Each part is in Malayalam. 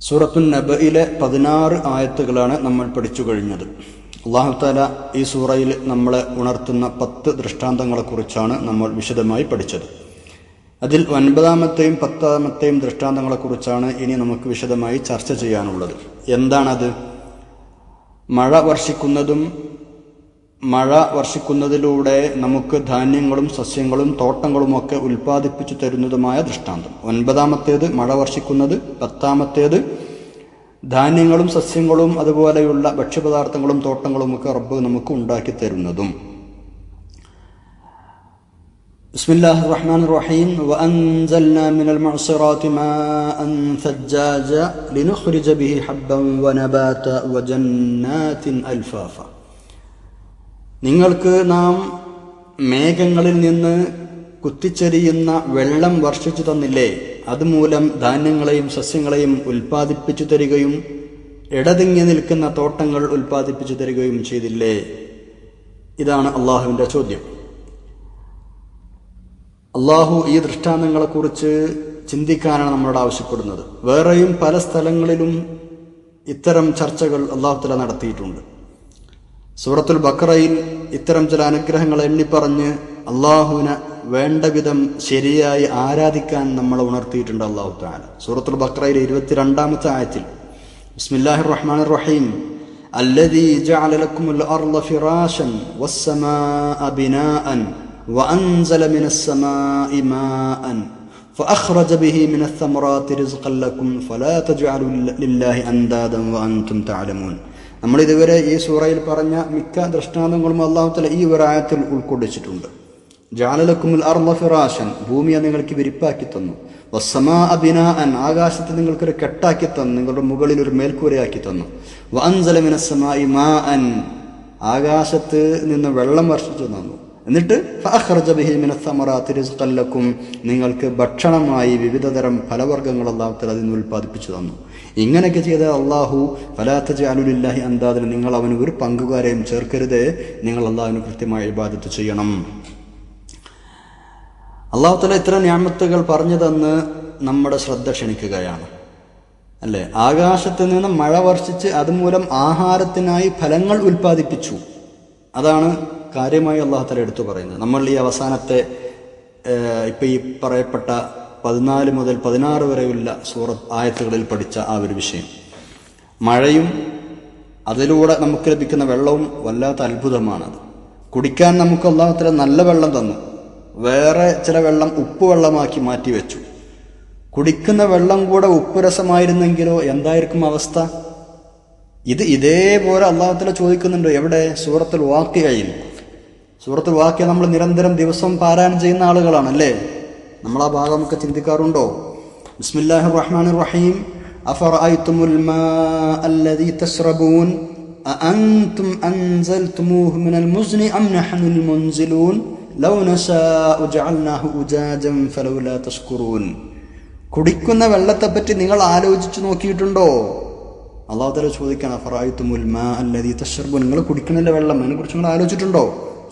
സൂറത്തു നബയിലെ പതിനാറ് ആയത്തുകളാണ് നമ്മൾ പഠിച്ചു കഴിഞ്ഞത്. അള്ളാഹു താല ഈ സൂറയിൽ നമ്മളെ ഉണർത്തുന്ന പത്ത് ദൃഷ്ടാന്തങ്ങളെക്കുറിച്ചാണ് നമ്മൾ വിശദമായി പഠിച്ചത്. അതിൽ ഒൻപതാമത്തെയും പത്താമത്തെയും ദൃഷ്ടാന്തങ്ങളെക്കുറിച്ചാണ് ഇനി നമുക്ക് വിശദമായി ചർച്ച ചെയ്യാനുള്ളത്. എന്താണത്? മഴ വർഷിക്കുന്നതും മഴ വർഷിക്കുന്നതിലൂടെ നമുക്ക് ധാന്യങ്ങളും സസ്യങ്ങളും തോട്ടങ്ങളുമൊക്കെ ഉൽപ്പാദിപ്പിച്ചു തരുന്നതുമായ ദൃഷ്ടാന്തം ഒൻപതാമത്തേത് മഴ വർഷിക്കുന്നത് പത്താമത്തേത് ധാന്യങ്ങളും സസ്യങ്ങളും അതുപോലെയുള്ള ഭക്ഷ്യപദാർത്ഥങ്ങളും തോട്ടങ്ങളുമൊക്കെ റബ്ബ് നമുക്ക് ഉണ്ടാക്കി തരുന്നതും بسم الله الرحمن الرحيم وأنزلنا من المعصرات ماء ثجاجا لنخرج به حبا ونباتا وجنات ألفافا നിങ്ങൾക്ക് നാം മേഘങ്ങളിൽ നിന്ന് കുത്തിച്ചെരിയുന്ന വെള്ളം വർഷിച്ചു തന്നില്ലേ? അതുമൂലം ധാന്യങ്ങളെയും സസ്യങ്ങളെയും ഉൽപ്പാദിപ്പിച്ചു തരികയും ഇടതിങ്ങി നിൽക്കുന്ന തോട്ടങ്ങൾ ഉൽപ്പാദിപ്പിച്ചു തരികയും ചെയ്തില്ലേ? ഇതാണ് അള്ളാഹുവിന്റെ ചോദ്യം. അള്ളാഹു ഈ ദൃഷ്ടാന്തങ്ങളെക്കുറിച്ച് ചിന്തിക്കാനാണ് നമ്മളോട് ആവശ്യപ്പെടുന്നത്. വേറെയും പല സ്ഥലങ്ങളിലും ഇത്തരം ചർച്ചകൾ അള്ളാഹു തല നടത്തിയിട്ടുണ്ട്. സൂറത്തുൽ ബക്രയിൽ ഇത്തരം ചില അനുഗ്രഹങ്ങൾ എണ്ണിപ്പറഞ്ഞ് അള്ളാഹുവിനെ വേണ്ട വിധം ശരിയായി ആരാധിക്കാൻ നമ്മളെ ഉണർത്തിയിട്ടുണ്ട് അള്ളാഹു താല സൂറത്തുൽ ബക്രയിലെ ഇരുപത്തിരണ്ടാമത്തെ ആയത്തിൽ ബിസ്മില്ലാഹി റഹ്മാൻ റഹീം الذي جعل لكم الأرض فراشا والسماء بناء وأنزل من السماء ماء فأخرج به من الثمرات رزقا لكم فلا تجعلوا لله أندادا وأنتم تعلمون നമ്മൾ ഇതുവരെ ഈ സൂറയിൽ പറഞ്ഞ മിക്ക ദൃഷ്ടാന്തങ്ങളും അള്ളാഹുത്തല ഈ ഒരായത്തിൽ ഉൾക്കൊള്ളിച്ചിട്ടുണ്ട്. ജാലലക്കുമുൽ അർമ ഫിറാശൻ ഭൂമിയെ നിങ്ങൾക്ക് വിരിപ്പാക്കി തന്നു. വസ്സമാ അബിനാൻ ആകാശത്തെ നിങ്ങൾക്കൊരു കെട്ടാക്കി തന്നു നിങ്ങളുടെ മുകളിൽ ഒരു മേൽക്കൂരയാക്കി തന്നു. വൻസലമിനസ്സമായി മാ അൻ ആകാശത്ത് നിന്ന് വെള്ളം വർഷിച്ചു തന്നു. എന്നിട്ട് ും നിങ്ങൾക്ക് ഭക്ഷണമായി വിവിധതരം ഫലവർഗങ്ങൾ അള്ളാഹുത്തൽ നിന്ന് ഉൽപ്പാദിപ്പിച്ചു തന്നു. ഇങ്ങനെയൊക്കെ ചെയ്ത അള്ളാഹു ഫലാത്ത ജാലുലില്ലാഹി അന്താദിന് നിങ്ങൾ അവന് ഒരു പങ്കുകാരെയും ചേർക്കരുത്. നിങ്ങൾ അള്ളാഹുവിന് കൃത്യമായി ഇബാദത്ത് ചെയ്യണം. അള്ളാഹുത്തല ഇത്തരം ഞാമത്തുകൾ പറഞ്ഞു തന്ന് നമ്മുടെ ശ്രദ്ധ ക്ഷണിക്കുകയാണ്. അല്ലേ? ആകാശത്ത് നിന്ന് മഴ വർഷിച്ച് അതുമൂലം ആഹാരത്തിനായി ഫലങ്ങൾ ഉൽപ്പാദിപ്പിച്ചു. അതാണ് കാര്യമായി അള്ളാഹുത്തല എടുത്തു പറയുന്നത്. നമ്മൾ ഈ അവസാനത്തെ ഇപ്പം ഈ പറയപ്പെട്ട പതിനാല് മുതൽ പതിനാറ് വരെയുള്ള സൂറ ആയത്തുകളിൽ പഠിച്ച ആ ഒരു വിഷയം. മഴയും അതിലൂടെ നമുക്ക് ലഭിക്കുന്ന വെള്ളവും വല്ലാത്ത അത്ഭുതമാണത്. കുടിക്കാൻ നമുക്ക് അള്ളാഹുത്തല നല്ല വെള്ളം തന്നു. വേറെ ചില വെള്ളം ഉപ്പ് വെള്ളമാക്കി മാറ്റി വെച്ചു. കുടിക്കുന്ന വെള്ളം കൂടെ ഉപ്പ് രസമായിരുന്നെങ്കിലോ എന്തായിരിക്കും അവസ്ഥ? ഇത് ഇതേപോലെ അള്ളാഹുത്തല ചോദിക്കുന്നുണ്ടോ? എവിടെ? സൂറത്തിൽ വാക്യയിൽ സൂറത്തുൽ വാക്യ നമ്മൾ നിരന്തരം ദിവസം പാരായണം ചെയ്യുന്ന ആളുകളാണ് അല്ലേ നമ്മൾ ആ ഭാഗമൊക്കെ ചിന്തിക്കാറുണ്ടോ? ബിസ്മില്ലാഹിർ റഹ്മാനിർ റഹീം അഫറഅയ്തുമുൽ മാഅ അല്ലദീ കുടിക്കുന്ന നിങ്ങൾ ആലോചിച്ചു നോക്കിയിട്ടുണ്ടോ? അള്ളാഹു തല ചോദിക്കാൻ അഫറായി മാ അല്ലദീ തശ്റബു നിങ്ങൾ കുടിക്കുന്നില്ല വെള്ളം അതിനെക്കുറിച്ച് നിങ്ങൾ ആലോചിച്ചിട്ടുണ്ടോ?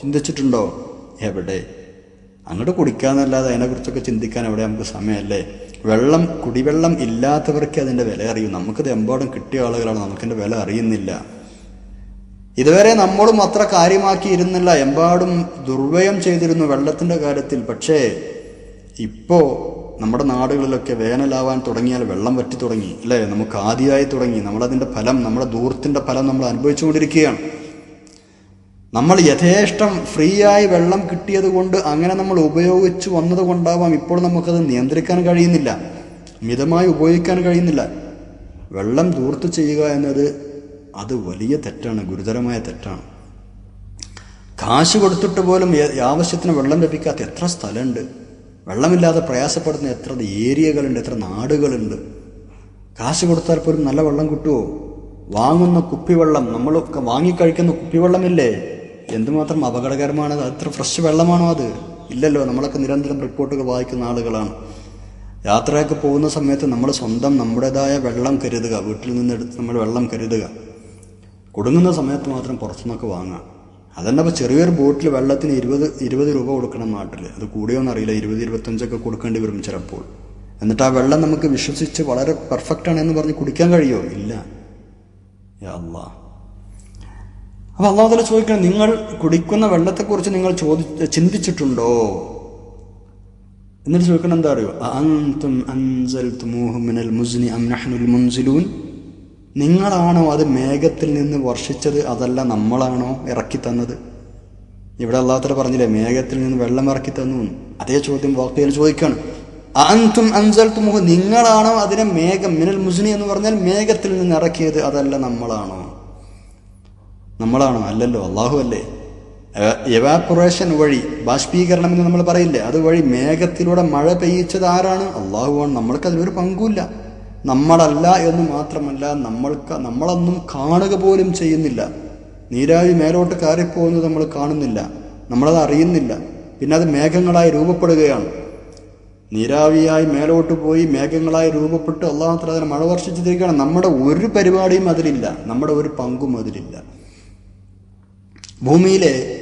ചിന്തിച്ചിട്ടുണ്ടോ? എവിടെ? അങ്ങോട്ട് കുടിക്കാന്നല്ലാതെ അതിനെക്കുറിച്ചൊക്കെ ചിന്തിക്കാൻ എവിടെ നമുക്ക് സമയമല്ലേ? വെള്ളം കുടിവെള്ളം ഇല്ലാത്തവർക്ക് അതിന്റെ വില അറിയും. നമുക്കിത് എമ്പാടും കിട്ടിയ ആളുകളാണ്. നമുക്കതിന്റെ വില അറിയുന്നില്ല. ഇതുവരെ നമ്മളും അത്ര കാര്യമാക്കിയിരുന്നില്ല. എമ്പാടും ദുർവ്യയം ചെയ്തിരുന്നു വെള്ളത്തിന്റെ കാര്യത്തിൽ. പക്ഷേ ഇപ്പോൾ നമ്മുടെ നാടുകളിലൊക്കെ വേനലാവാൻ തുടങ്ങിയാൽ വെള്ളം വറ്റി തുടങ്ങി അല്ലേ? നമുക്ക് ആദ്യമായി തുടങ്ങി. നമ്മളതിന്റെ ഫലം നമ്മുടെ ദൂരത്തിന്റെ ഫലം നമ്മൾ അനുഭവിച്ചുകൊണ്ടിരിക്കുകയാണ്. നമ്മൾ യഥേഷ്ടം ഫ്രീ ആയി വെള്ളം കിട്ടിയത് കൊണ്ട് അങ്ങനെ നമ്മൾ ഉപയോഗിച്ചു വന്നത് കൊണ്ടാവാം ഇപ്പോൾ നമുക്കത് നിയന്ത്രിക്കാൻ കഴിയുന്നില്ല. മിതമായി ഉപയോഗിക്കാൻ കഴിയുന്നില്ല. വെള്ളം ദൂർത്ത് ചെയ്യുക എന്നത് അത് വലിയ തെറ്റാണ് ഗുരുതരമായ തെറ്റാണ്. കാശ് കൊടുത്തിട്ട് പോലും ആവശ്യത്തിന് വെള്ളം ലഭിക്കാത്ത എത്ര സ്ഥലമുണ്ട്. വെള്ളമില്ലാതെ പ്രയാസപ്പെടുന്ന എത്ര ഏരിയകളുണ്ട് എത്ര നാടുകളുണ്ട്. കാശ് കൊടുത്താൽ പോലും നല്ല വെള്ളം കിട്ടുമോ വാങ്ങുന്ന കുപ്പിവെള്ളം നമ്മൾ വാങ്ങിക്കഴിക്കുന്ന കുപ്പിവെള്ളമില്ലേ? എന്തുമാത്രം അപകടകരമാണ് അത്ര ഫ്രഷ് വെള്ളമാണോ അത്? ഇല്ലല്ലോ നമ്മളൊക്കെ നിരന്തരം റിപ്പോർട്ടുകൾ വായിക്കുന്ന ആളുകളാണ്. യാത്രയൊക്കെ പോകുന്ന സമയത്ത് നമ്മൾ സ്വന്തം നമ്മുടേതായ വെള്ളം കരുതുക വീട്ടിൽ നിന്ന് എടുത്ത് നമ്മൾ വെള്ളം കരുതുക. കൊടുങ്ങുന്ന സമയത്ത് മാത്രം പുറത്തുനിന്നൊക്കെ വാങ്ങാം അതന്നെ അപ്പോൾ ചെറിയൊരു ബോട്ടിൽ വെള്ളത്തിന് ഇരുപത് ഇരുപത് രൂപ കൊടുക്കണം നാട്ടിൽ അത് കൂടിയോന്ന് അറിയില്ല ഇരുപത് ഇരുപത്തഞ്ചൊക്കെ കൊടുക്കേണ്ടി വരും ചിലപ്പോൾ. എന്നിട്ട് ആ വെള്ളം നമുക്ക് വിശ്വസിച്ച് വളരെ പെർഫെക്റ്റ് ആണ് എന്ന് പറഞ്ഞ് കുടിക്കാൻ കഴിയുമോ ഇല്ല. യാ അല്ലാ അള്ളാഹു തല ചോദിക്കണം നിങ്ങൾ കുടിക്കുന്ന വെള്ളത്തെക്കുറിച്ച് നിങ്ങൾ ചോദി ചിന്തിച്ചിട്ടുണ്ടോ? എന്നിട്ട് ചോദിക്കണം എന്താ അറിയോ? മുൻസിലൂൻ. നിങ്ങളാണോ അത് മേഘത്തിൽ നിന്ന് വർഷിച്ചത്? അതല്ല നമ്മളാണോ ഇറക്കി തന്നത്? ഇവിടെ അള്ളാഹുത്തല പറഞ്ഞില്ലേ മേഘത്തിൽ നിന്ന് വെള്ളം ഇറക്കി തന്നു അതേ ചോദ്യം വാക്യയിൽ ചോദിക്കാണ് അൻതും അൻസൽത്തുമുഹു നിങ്ങളാണോ അതിനെ മേഘം മിനൽ മുസ്നി എന്ന് പറഞ്ഞാൽ മേഘത്തിൽ നിന്ന് ഇറക്കിയത്? അതല്ല നമ്മളാണോ? നമ്മളാണോ അല്ലല്ലോ അള്ളാഹു അല്ലേ? എവാപ്പറേഷൻ വഴി ബാഷ്പീകരണം എന്ന് നമ്മൾ പറയില്ലേ അതുവഴി മേഘത്തിലൂടെ മഴ പെയ്യിച്ചത് ആരാണ്? അള്ളാഹുവാണ് നമ്മൾക്ക് അതിലൊരു പങ്കുമില്ല. നമ്മളല്ല എന്ന് മാത്രമല്ല നമ്മൾക്ക് നമ്മളൊന്നും കാണുക പോലും ചെയ്യുന്നില്ല. നീരാവി മേലോട്ട് കയറിപ്പോകുന്നത് നമ്മൾ കാണുന്നില്ല. നമ്മളത് അറിയുന്നില്ല. പിന്നെ അത് മേഘങ്ങളായി രൂപപ്പെടുകയാണ്. നീരാവിയായി മേലോട്ട് പോയി മേഘങ്ങളായി രൂപപ്പെട്ട് അള്ളാഹു അതിനെ മഴ വർഷിച്ചിരിക്കുകയാണ്. നമ്മുടെ ഒരു പരിപാടിയും അതിലില്ല. നമ്മുടെ ഒരു പങ്കും അതിലില്ല. ഭൂമിയിലെ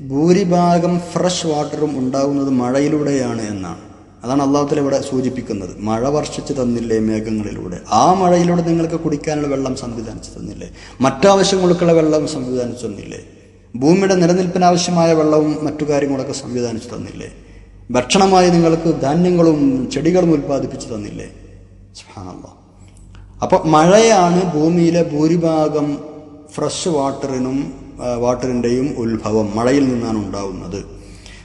ഭൂരിഭാഗം ഫ്രഷ് വാട്ടറും ഉണ്ടാകുന്നത് മഴയിലൂടെയാണ് എന്നാണ്. അതാണ് അള്ളാഹുത്തിൽ ഇവിടെ സൂചിപ്പിക്കുന്നത്. മഴ വർഷിച്ച് തന്നില്ലേ മേഘങ്ങളിലൂടെ. ആ മഴയിലൂടെ നിങ്ങൾക്ക് കുടിക്കാനുള്ള വെള്ളം സംവിധാനിച്ചു തന്നില്ലേ? മറ്റാവശ്യങ്ങൾക്കുള്ള വെള്ളം സംവിധാനിച്ചു തന്നില്ലേ? ഭൂമിയുടെ നിലനിൽപ്പിന് ആവശ്യമായ വെള്ളവും മറ്റു കാര്യങ്ങളൊക്കെ സംവിധാനിച്ചു തന്നില്ലേ? ഭക്ഷണമായി നിങ്ങൾക്ക് ധാന്യങ്ങളും ചെടികളും ഉൽപ്പാദിപ്പിച്ചു തന്നില്ലേ? സുബ്ഹാനല്ലാഹ് അപ്പോൾ മഴയാണ് ഭൂമിയിലെ ഭൂരിഭാഗം ഫ്രഷ് വാട്ടറിനും വാട്ടറിന്റെയും ഉത്ഭവം മഴയിൽ നിന്നാണ് ഉണ്ടാവുന്നത്.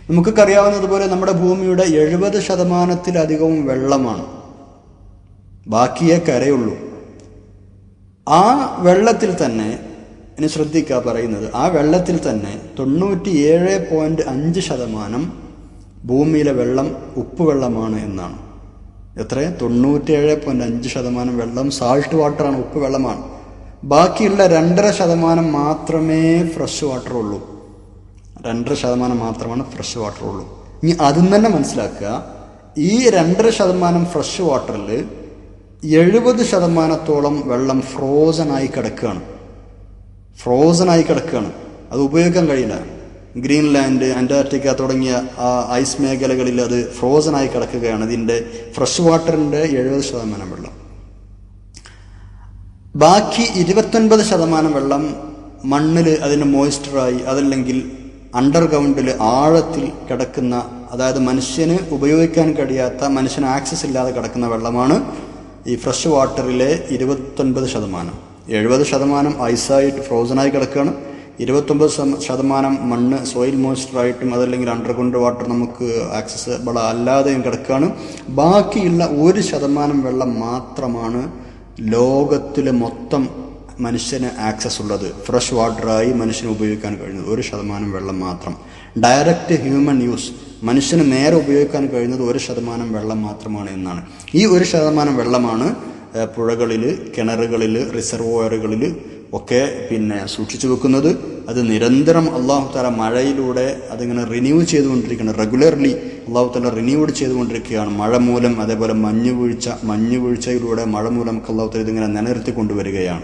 നമുക്കൊക്കെ അറിയാവുന്നതുപോലെ നമ്മുടെ ഭൂമിയുടെ എഴുപത് ശതമാനത്തിലധികവും വെള്ളമാണ്. ബാക്കിയേ കരയുള്ളൂ ആ വെള്ളത്തിൽ തന്നെ ഇനി ശ്രദ്ധിക്കുക പറയുന്നത് ആ വെള്ളത്തിൽ തന്നെ തൊണ്ണൂറ്റിയേഴ് പോയിന്റ് അഞ്ച് ശതമാനം ഭൂമിയിലെ വെള്ളം ഉപ്പുവെള്ളമാണ് എന്നാണ്. എത്ര? തൊണ്ണൂറ്റിയേഴ് പോയിന്റ് അഞ്ച് ശതമാനം വെള്ളം സാൾട്ട് വാട്ടറാണ് ഉപ്പ് വെള്ളമാണ് ബാക്കിയുള്ള രണ്ടര ശതമാനം മാത്രമേ ഫ്രഷ് വാട്ടർ ഉള്ളൂ. രണ്ടര ശതമാനം മാത്രമാണ് ഫ്രഷ് വാട്ടർ ഉള്ളൂ. ഇനി അതും തന്നെ മനസ്സിലാക്കുക. ഈ രണ്ടര ശതമാനം ഫ്രഷ് വാട്ടറിൽ എഴുപത് ശതമാനത്തോളം വെള്ളം ഫ്രോസൺ ആയി കിടക്കുകയാണ്. ഫ്രോസൺ ആയി കിടക്കുകയാണ്. അത് ഉപയോഗിക്കാൻ കഴിയില്ല. ഗ്രീൻലാൻഡ് അന്റാർട്ടിക്ക തുടങ്ങിയ ആ ഐസ് മേഖലകളിൽ അത് ഫ്രോസൺ ആയി കിടക്കുകയാണ്. ഇതിന്റെ ഫ്രഷ് വാട്ടറിന്റെ എഴുപത് ശതമാനം വെള്ളം. ബാക്കി ഇരുപത്തൊൻപത് ശതമാനം വെള്ളം മണ്ണിൽ അതിന് മോയ്സ്ചറായി അതല്ലെങ്കിൽ അണ്ടർഗ്രൗണ്ടിൽ ആഴത്തിൽ കിടക്കുന്ന അതായത് മനുഷ്യന് ഉപയോഗിക്കാൻ കഴിയാത്ത മനുഷ്യന് ആക്സസ് ഇല്ലാതെ കിടക്കുന്ന വെള്ളമാണ് ഈ ഫ്രഷ് വാട്ടറിലെ ഇരുപത്തൊൻപത് ശതമാനം. എഴുപത് ശതമാനം ഐസായിട്ട് ഫ്രോസനായി കിടക്കുകയാണ് ഇരുപത്തൊമ്പത് ശത- ശതമാനം മണ്ണ് സോയിൽ മോയ്സ്ചറായിട്ടും അതല്ലെങ്കിൽ അണ്ടർഗ്രൗണ്ട് വാട്ടർ നമുക്ക് ആക്സസബിൾ അല്ലാതെയും കിടക്കുകയാണ് ബാക്കിയുള്ള ഒരു ശതമാനം വെള്ളം മാത്രമാണ് ലോകത്തിലെ മൊത്തം മനുഷ്യന് ആക്സസ് ഉള്ളത് ഫ്രഷ് വാട്ടറായി മനുഷ്യന് ഉപയോഗിക്കാൻ കഴിയുന്നത് ഒരു ശതമാനം വെള്ളം മാത്രം. ഡയറക്റ്റ് ഹ്യൂമൻ യൂസ് മനുഷ്യന് നേരെ ഉപയോഗിക്കാൻ കഴിയുന്നത് ഒരു ശതമാനം വെള്ളം മാത്രമാണ് എന്നാണ്. ഈ ഒരു ശതമാനം വെള്ളമാണ് പുഴകളിൽ കിണറുകളിൽ റിസർവോയറുകളിൽ ഒക്കെ പിന്നെ സൂക്ഷിച്ചു വെക്കുന്നത്. അത് നിരന്തരം അള്ളാഹു താല മഴയിലൂടെ അതിങ്ങനെ റിന്യൂ ചെയ്തുകൊണ്ടിരിക്കുന്നത് റെഗുലർലി അള്ളാഹു തല റിന്യൂഡ് ചെയ്തുകൊണ്ടിരിക്കുകയാണ്. മഴ മൂലം അതേപോലെ മഞ്ഞു വീഴ്ച മഞ്ഞു വീഴ്ചയിലൂടെ മഴ മൂലം അള്ളാഹു തല ഇതിങ്ങനെ നിലനിർത്തി കൊണ്ടുവരികയാണ്.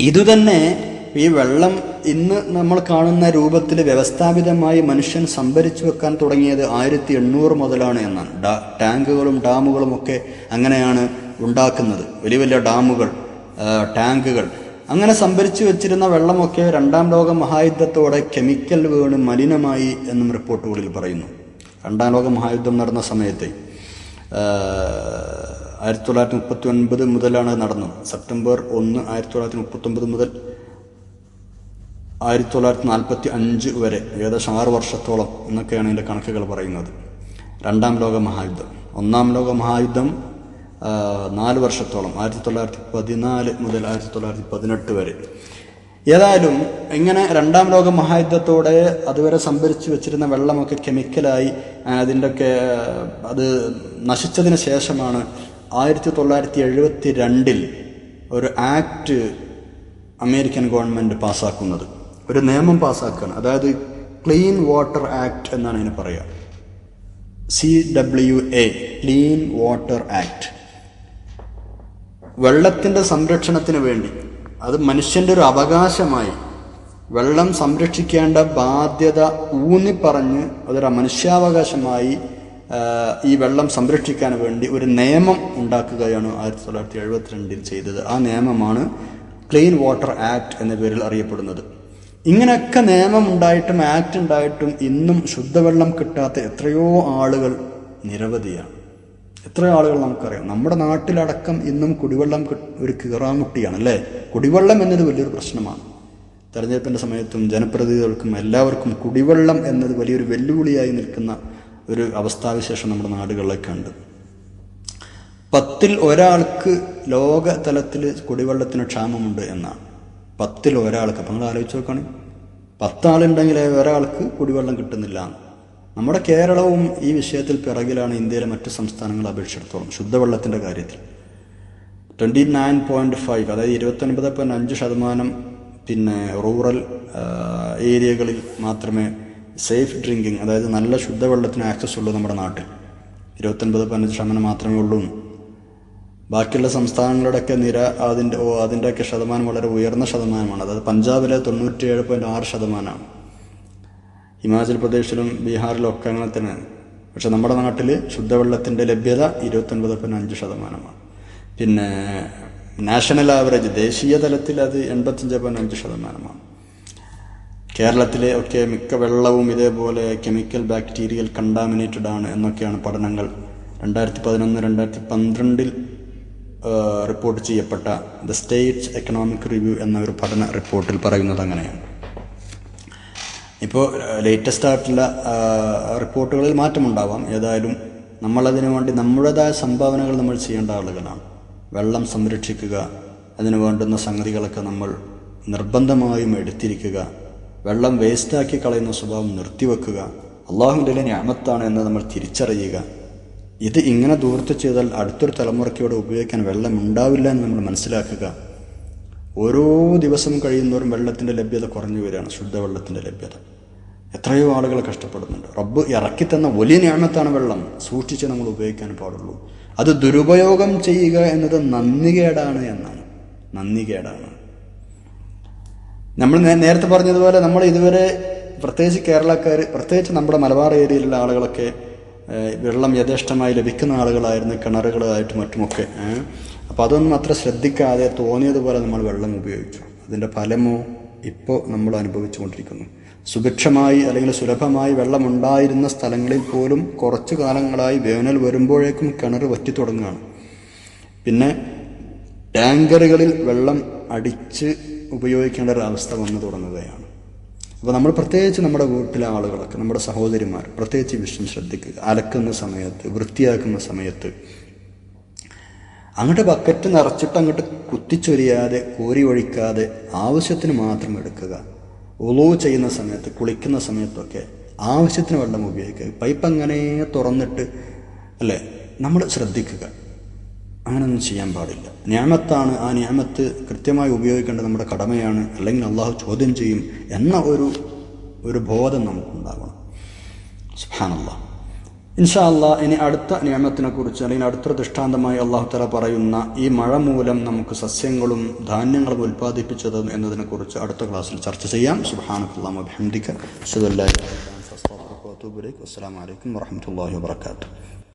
ഇതുതന്നെ ഈ വെള്ളം ഇന്ന് നമ്മൾ കാണുന്ന രൂപത്തിൽ വ്യവസ്ഥാപിതമായി മനുഷ്യൻ സംഭരിച്ചു വെക്കാൻ തുടങ്ങിയത് ആയിരത്തി എണ്ണൂറ് മുതലാണ് എന്നാണ്. ഡാ ടാങ്കുകളും ഡാമുകളും ഒക്കെ അങ്ങനെയാണ് ഉണ്ടാക്കുന്നത്. വലിയ വലിയ ഡാമുകൾ ടാങ്കുകൾ. അങ്ങനെ സംഭരിച്ചു വെച്ചിരുന്ന വെള്ളമൊക്കെ രണ്ടാം ലോക മഹായുദ്ധത്തോടെ കെമിക്കൽ വീണ് മലിനമായി എന്നും റിപ്പോർട്ടുകളിൽ പറയുന്നു. രണ്ടാം ലോക മഹായുദ്ധം നടന്ന സമയത്തെ ആയിരത്തി തൊള്ളായിരത്തി മുപ്പത്തി ഒൻപത് മുതലാണ് നടന്നത്. സെപ്റ്റംബർ ഒന്ന് ആയിരത്തി തൊള്ളായിരത്തി മുപ്പത്തി ഒമ്പത് മുതൽ ആയിരത്തി തൊള്ളായിരത്തി നാൽപ്പത്തി അഞ്ച് വരെ ഏകദേശം ആറ് വർഷത്തോളം എന്നൊക്കെയാണ് ഇതിന്റെ കണക്കുകൾ പറയുന്നത്. രണ്ടാം ലോക മഹായുദ്ധം. ഒന്നാം ലോക മഹായുദ്ധം നാല് വർഷത്തോളം ആയിരത്തി തൊള്ളായിരത്തി പതിനാല് മുതൽ ആയിരത്തി തൊള്ളായിരത്തി പതിനെട്ട് വരെ. ഏതായാലും ഇങ്ങനെ രണ്ടാം ലോക മഹായുദ്ധത്തോടെ അതുവരെ സംഭരിച്ചു വെച്ചിരുന്ന വെള്ളമൊക്കെ കെമിക്കലായി അതിന്റെ അതിന്റെയൊക്കെ അത് നശിച്ചതിന് ശേഷമാണ് ആയിരത്തി തൊള്ളായിരത്തി എഴുപത്തി രണ്ടിൽ ഒരു ആക്ട് അമേരിക്കൻ ഗവൺമെന്റ് പാസ്സാക്കുന്നത് ഒരു നിയമം പാസ്സാക്കുകയാണ് അതായത് ക്ലീൻ വാട്ടർ ആക്ട് എന്നാണ് അതിന് പറയുക C W A clean water act. വെള്ളത്തിന്റെ സംരക്ഷണത്തിന് വേണ്ടി. അത് മനുഷ്യന്റെ ഒരു അവകാശമായി. വെള്ളം സംരക്ഷിക്കേണ്ട ബാധ്യത ഊന്നിപ്പറഞ്ഞ് അതൊരു മനുഷ്യാവകാശമായി ഈ വെള്ളം സംരക്ഷിക്കാൻ വേണ്ടി ഒരു നിയമം ഉണ്ടാക്കുകയാണ് ആയിരത്തി തൊള്ളായിരത്തി എഴുപത്തിരണ്ടിൽ ചെയ്തത്. ആ നിയമമാണ് ക്ലീൻ വാട്ടർ ആക്ട് എന്ന പേരിൽ അറിയപ്പെടുന്നത്. ഇങ്ങനെയൊക്കെ നിയമം ഉണ്ടായിട്ടും ആക്ട് ഉണ്ടായിട്ടും ഇന്നും ശുദ്ധവെള്ളം കിട്ടാത്ത എത്രയോ ആളുകൾ നിരവധിയാണ്. എത്ര ആളുകൾ നമുക്കറിയാം. നമ്മുടെ നാട്ടിലടക്കം ഇന്നും കുടിവെള്ളം ഒരു കീറാമുട്ടിയാണ് അല്ലേ കുടിവെള്ളം എന്നത് വലിയൊരു പ്രശ്നമാണ്. തെരഞ്ഞെടുപ്പിന്റെ സമയത്തും ജനപ്രതിനിധികൾക്കും എല്ലാവർക്കും കുടിവെള്ളം എന്നത് വലിയൊരു വെല്ലുവിളിയായി നിൽക്കുന്ന ഒരു അവസ്ഥാവിശേഷം നമ്മുടെ നാടുകളിലൊക്കെ ഉണ്ട്. പത്തിൽ ഒരാൾക്ക് ലോക തലത്തിൽ കുടിവെള്ളത്തിന് ക്ഷാമമുണ്ട് എന്നാണ്. പത്തിൽ ഒരാൾക്ക് അപ്പം നിങ്ങൾ ആലോചിച്ച് നോക്കുകയാണെങ്കിൽ പത്താളുണ്ടെങ്കിൽ ഒരാൾക്ക് കുടിവെള്ളം കിട്ടുന്നില്ല. നമ്മുടെ കേരളവും ഈ വിഷയത്തിൽ പിറകിലാണ് ഇന്ത്യയിലെ മറ്റ് സംസ്ഥാനങ്ങളെ അപേക്ഷിച്ചിടത്തോളം ശുദ്ധവെള്ളത്തിന്റെ കാര്യത്തിൽ. ട്വന്റി നയൻ പോയിന്റ് ഫൈവ് അതായത് ഇരുപത്തൊൻപത് പോയിന്റ് അഞ്ച് ശതമാനം പിന്നെ റൂറൽ ഏരിയകളിൽ മാത്രമേ സേഫ് ഡ്രിങ്കിങ് അതായത് നല്ല ശുദ്ധവെള്ളത്തിന് ആക്സസ് ഉള്ളൂ നമ്മുടെ നാട്ടിൽ. ഇരുപത്തൊൻപത് പതിനഞ്ച് ശതമാനം മാത്രമേ ഉള്ളൂ. ബാക്കിയുള്ള സംസ്ഥാനങ്ങളുടെയൊക്കെ നിര അതിന്റെ അതിന്റെയൊക്കെ ശതമാനം വളരെ ഉയർന്ന ശതമാനമാണ്. അതായത് പഞ്ചാബിലെ തൊണ്ണൂറ്റിയേഴ് പോയിന്റ് ആറ് ശതമാനമാണ്. ഹിമാചൽ പ്രദേശിലും ബീഹാറിലും ഒക്കെ അങ്ങനെ തന്നെയാണ് പക്ഷെ നമ്മുടെ നാട്ടിൽ ശുദ്ധവെള്ളത്തിന്റെ ലഭ്യത ഇരുപത്തൊൻപത് പോയിന്റ് അഞ്ച് ശതമാനമാണ്. പിന്നെ നാഷണൽ ആവറേജ് ദേശീയ തലത്തിൽ അത് എൺപത്തഞ്ച് പോയിന്റ് അഞ്ച് ശതമാനമാണ്. കേരളത്തിലെ ഒക്കെ മിക്ക വെള്ളവും ഇതേപോലെ കെമിക്കൽ ബാക്ടീരിയൽ കണ്ടാമിനേറ്റഡ് ആണ് എന്നൊക്കെയാണ് പഠനങ്ങൾ. രണ്ടായിരത്തി പതിനൊന്ന് രണ്ടായിരത്തി പന്ത്രണ്ടിൽ റിപ്പോർട്ട് ചെയ്യപ്പെട്ട ദ സ്റ്റേറ്റ്സ് എക്കണോമിക് റിവ്യൂ എന്ന ഒരു പഠന റിപ്പോർട്ടിൽ പറയുന്നത് അങ്ങനെയാണ്. ഇപ്പോൾ ലേറ്റസ്റ്റ് ആയിട്ടുള്ള റിപ്പോർട്ടുകളിൽ മാറ്റമുണ്ടാവാം. ഏതായാലും നമ്മളതിനു വേണ്ടി നമ്മുടേതായ സംഭാവനകൾ നമ്മൾ ചെയ്യേണ്ട ആളുകളാണ്. വെള്ളം സംരക്ഷിക്കുക അതിന് വേണ്ടുന്ന സംഗതികളൊക്കെ നമ്മൾ നിർബന്ധമായും എടുത്തിരിക്കുക. വെള്ളം വേസ്റ്റാക്കി കളയുന്ന സ്വഭാവം നിർത്തിവെക്കുക. അള്ളാഹുവിന്റെ ഞാമത്താണ് എന്ന് നമ്മൾ തിരിച്ചറിയുക. ഇത് ഇങ്ങനെ ദൂരത്ത് ചെയ്താൽ അടുത്തൊരു തലമുറയ്ക്ക് ഇവിടെ ഉപയോഗിക്കാൻ വെള്ളം ഉണ്ടാവില്ല എന്ന് നമ്മൾ മനസ്സിലാക്കുക. ഓരോ ദിവസം കഴിയുന്നവരും വെള്ളത്തിന്റെ ലഭ്യത കുറഞ്ഞു വരികയാണ് ശുദ്ധവെള്ളത്തിന്റെ ലഭ്യത. എത്രയോ ആളുകൾ കഷ്ടപ്പെടുന്നുണ്ട്. റബ്ബ് ഇറക്കി തന്ന വലിയ ഞാമത്താണ് വെള്ളം. സൂക്ഷിച്ച് നമ്മൾ ഉപയോഗിക്കാൻ പാടുള്ളൂ. അത് ദുരുപയോഗം ചെയ്യുക എന്നത് നന്ദികേടാണ് എന്നാണ്. നന്ദികേടാണ്. നമ്മൾ നേരത്തെ പറഞ്ഞതുപോലെ നമ്മൾ ഇതുവരെ പ്രത്യേകിച്ച് കേരളക്കാർ പ്രത്യേകിച്ച് നമ്മുടെ മലബാർ ഏരിയയിലുള്ള ആളുകളൊക്കെ വെള്ളം യഥേഷ്ടമായി ലഭിക്കുന്ന ആളുകളായിരുന്നു കിണറുകളായിട്ടും മറ്റുമൊക്കെ അപ്പോൾ അതൊന്നും അത്ര ശ്രദ്ധിക്കാതെ തോന്നിയതുപോലെ നമ്മൾ വെള്ളം ഉപയോഗിച്ചു. അതിന്റെ ഫലമോ ഇപ്പോൾ നമ്മൾ അനുഭവിച്ചുകൊണ്ടിരിക്കുന്നു. സുഭിക്ഷമായി അല്ലെങ്കിൽ സുലഭമായി വെള്ളമുണ്ടായിരുന്ന സ്ഥലങ്ങളിൽ പോലും കുറച്ചു കാലങ്ങളായി വേനൽ വരുമ്പോഴേക്കും കിണർ വറ്റി തുടങ്ങുകയാണ്. പിന്നെ ടാങ്കറുകളിൽ വെള്ളം അടിച്ച് ഉപയോഗിക്കേണ്ട ഒരു അവസ്ഥ വന്നു തുടങ്ങുകയാണ്. അപ്പോൾ നമ്മൾ പ്രത്യേകിച്ച് നമ്മുടെ വീട്ടിലെ ആളുകളൊക്കെ നമ്മുടെ സഹോദരിമാർ പ്രത്യേകിച്ച് വിഷയം ശ്രദ്ധിക്കുക. അലക്കുന്ന സമയത്ത് വൃത്തിയാക്കുന്ന സമയത്ത് അങ്ങോട്ട് ബക്കറ്റ് നിറച്ചിട്ട് അങ്ങോട്ട് കുത്തിച്ചൊരിയാതെ കോരി ഒഴിക്കാതെ ആവശ്യത്തിന് മാത്രം എടുക്കുക. ഒളു ചെയ്യുന്ന സമയത്ത് കുളിക്കുന്ന സമയത്തൊക്കെ ആവശ്യത്തിന് വെള്ളം ഉപയോഗിക്കുക. പൈപ്പ് അങ്ങനെ തുറന്നിട്ട് അല്ലേ നമ്മൾ ശ്രദ്ധിക്കുക. അങ്ങനെയൊന്നും ചെയ്യാൻ പാടില്ല. ഞാമത്താണ് ആ ഞാമത്ത് കൃത്യമായി ഉപയോഗിക്കേണ്ടത് നമ്മുടെ കടമയാണ്. അല്ലെങ്കിൽ അള്ളാഹു ചോദ്യം ചെയ്യും എന്ന ഒരു ഒരു ബോധം നമുക്കുണ്ടാകണം സുഹാനല്ല ഇൻഷാ അല്ലാ ഇനി അടുത്ത നിയമത്തിനെ കുറിച്ച് അല്ലെങ്കിൽ അടുത്ത ദൃഷ്ടാന്തമായി അള്ളാഹു തല പറയുന്ന ഈ മഴ മൂലം നമുക്ക് സസ്യങ്ങളും ധാന്യങ്ങളും ഉൽപ്പാദിപ്പിച്ചത് എന്നതിനെ കുറിച്ച് അടുത്ത ക്ലാസ്സിൽ ചർച്ച ചെയ്യാം. സുബാനക്കുല്ലാമ ഹംദിക്ക അസ്സലാമു അലൈക്കും വാത്തു